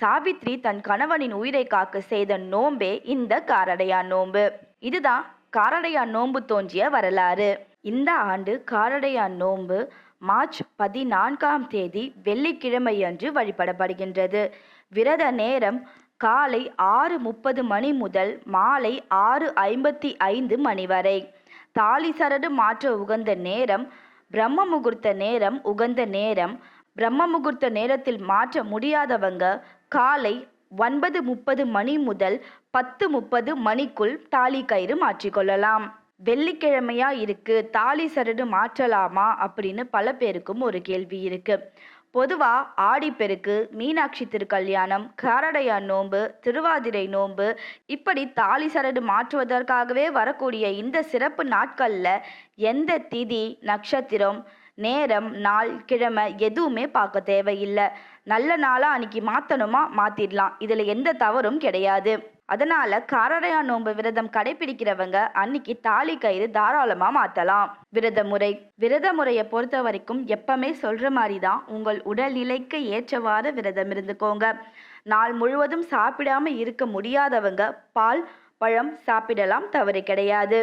சாவித்ரி தன் கணவனின் உயிரை காக்க செய்த நோம்பே இந்த காரடையான் நோம்பு இதுதான் காரடையான் நோன்பு தோன்றிய வரலாறு. இந்த ஆண்டு காரடையான் நோன்பு மார்ச் பதினான்காம் தேதி வெள்ளிக்கிழமையன்று வழிபடப்படுகின்றது. விரத நேரம் காலை ஆறு முப்பது மணி முதல் மாலை ஆறு ஐம்பத்தி ஐந்து மணி வரை. தாலி சரடு மாற்ற உகந்த நேரம் பிரம்ம முகூர்த்த நேரம் உகந்த நேரம் பிரம்ம முகூர்த்த நேரத்தில் மாற்ற முடியாதவங்க காலை ஒன்பது முப்பது மணி முதல் பத்து முப்பது மணிக்குள் தாலி கயிறு மாற்றிக்கொள்ளலாம் வெள்ளிக்கிழமையா இருக்கு தாலி சரடு மாற்றலாமா அப்படின்னு பல பேருக்கும் ஒரு கேள்வி இருக்கு. பொதுவா ஆடிப்பெருக்கு மீனாட்சி திருக்கல்யாணம் காரடையான் நோன்பு திருவாதிரை நோன்பு இப்படி தாலி சரடு மாற்றுவதற்காகவே வரக்கூடிய இந்த சிறப்பு நாட்களில் எந்த திதி நட்சத்திரம் நேரம் நாள் கிழமை எதுவுமே பார்க்க தேவையில்லை. நல்ல நாளாக அன்னைக்கு மாற்றணுமா மாற்றிடலாம் இதில் எந்த தவறும் கிடையாது. அதனால காரடையா நோன்பு விரதம் கடைபிடிக்கிறவங்க அன்னைக்கு தாலி கயிறு தாராளமா மாத்தலாம். விரத முறை. விரத முறையை பொறுத்த வரைக்கும் எப்பவுமே சொல்ற மாதிரி தான் உங்கள் உடல்நிலைக்கு ஏற்றவாறு விரதம் இருந்துக்கோங்க. நாள் முழுவதும் சாப்பிடாம இருக்க முடியாதவங்க பால் பழம் சாப்பிடலாம் தவறு கிடையாது.